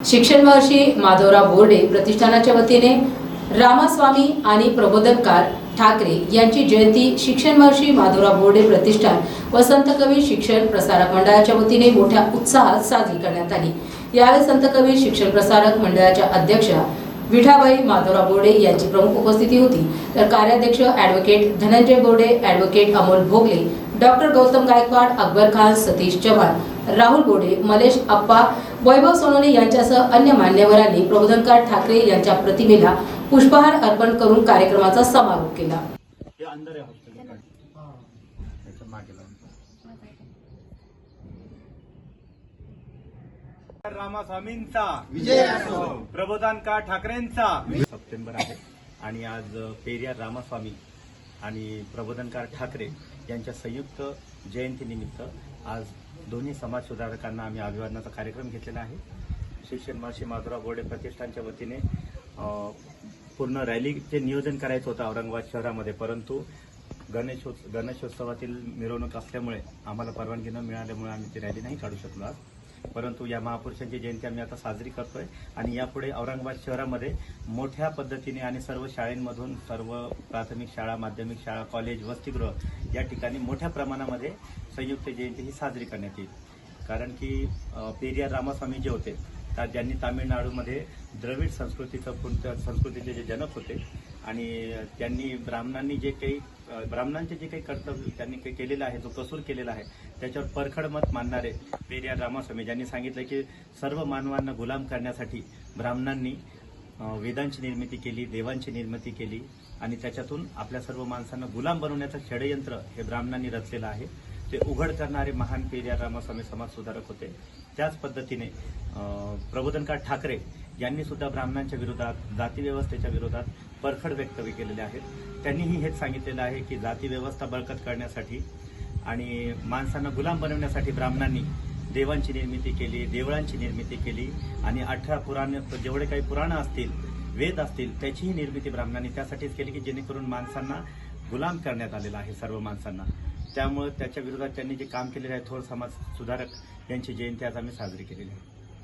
शिक्षण महर्षी माधवराव बोर्डे प्रतिष्ठानाच्या वतीने रामास्वामी आणि प्रबोधनकार ठाकरे यांची जयंती शिक्षण महर्षी माधवराव बोर्डे प्रतिष्ठान व संत कवी शिक्षण प्रसारक मंडळाच्या वतीने मोठ्या उत्साहात साजरी करण्यात आली. यावेळी संत कवी शिक्षण प्रसारक मंडळाच्या अध्यक्षा विठाबाई माधवराव बोर्डे यांची प्रमुख उपस्थिती होती. तर कार्याध्यक्ष advocate Dhananjay Borde advocate Amol Bhogle doctor Gautam Gaikwad Akbar Khan Satish Chavan Rahul Bode Malesh Appa Vaibhav Sonawane यांच्यासह अन्य मान्यवरांनी प्रबोधनकार ठाकरे यांच्या प्रतिमेला पुष्पहार अर्पण करून कार्यक्रमाचा समारोप केला. हे रामास्वामींचा विजय असो. प्रबोधनकार ठाकरेंचा. सप्टेंबर आहे आणि आज पेरियार रामास्वामी आणि प्रबोधनकार ठाकरे यांच्या संयुक्त जयंतीनिमित्त आज दोन्ही समाज सुधारकांना आम्ही अभिवादनाचा कार्यक्रम घेतलेला आहे. शिक्षण महर्षी माधुराव गोडे प्रतिष्ठानच्या वतीने पूर्ण रॅलीचे नियोजन करायचं होतं औरंगाबाद शहरामध्ये परंतु गणेशोत्स गणेशोत्सवातील मिरवणूक असल्यामुळे आम्हाला परवानगी न मिळाल्यामुळे आम्ही ती रॅली नाही काढू शकलो आज. परंतु या महापुरुषांची जयंती आम्ही आता साजरी करतोय आणि यापुढे औरंगाबाद शहरामध्ये मोठ्या पद्धतीने आणि सर्व शाळेंमधून सर्व प्राथमिक शाळा माध्यमिक शाळा कॉलेज वसतिगृह या ठिकाणी मोठ्या प्रमाणामध्ये संयुक्त जयंती ही साजरी करण्यात येईल. कारण की पेरियार रामास्वामी जे होते त्या ज्यांनी तामिळनाडूमध्ये द्रविड संस्कृतीचं कोणत्या संस्कृतीचे जे जनक होते आणि त्यांनी ब्राह्मणांनी जे काही ब्राह्मणांचे जे काही कर्तव्य त्यांनी काही केलेलं आहे जो कसूर केलेला आहे त्याच्यावर परखड मत मानणारे पेरियार रामास्वामी ज्यांनी सांगितलं की सर्व मानवांना गुलाम करण्यासाठी ब्राह्मणांनी वेदांची निर्मिती केली देवांची निर्मिती केली आणि त्याच्यातून आपल्या सर्व माणसांना गुलाम बनवण्याचं षडयंत्र हे ब्राह्मणांनी रचलेलं आहे. ते उघड करणारे महान पेरियार रामास्वामी समाज सुधारक होते. त्याच पद्धतीने प्रबोधनकार ठाकरे यांनी सुद्धा ब्राह्मणांच्या विरोधात जातीव्यवस्थेच्या विरोधात परखड वक्तव्य केलेले आहेत. त्यांनीही हेच सांगितलेलं आहे की जातीव्यवस्था बळकट करण्यासाठी आणि माणसांना गुलाम बनवण्यासाठी ब्राह्मणांनी देवांची निर्मिती केली देवळांची निर्मिती केली आणि अठरा पुराण जेवढे काही पुराणं असतील वेद असतील त्याचीही निर्मिती ब्राह्मणांनी त्यासाठीच केली की जेणेकरून माणसांना गुलाम करण्यात आलेला आहे सर्व माणसांना. त्यामुळे त्याच्या विरोधात त्यांनी जे काम केलेले आहे थोर समाज सुधारक यांची जयंती आज आम्ही साजरी केलेली आहे.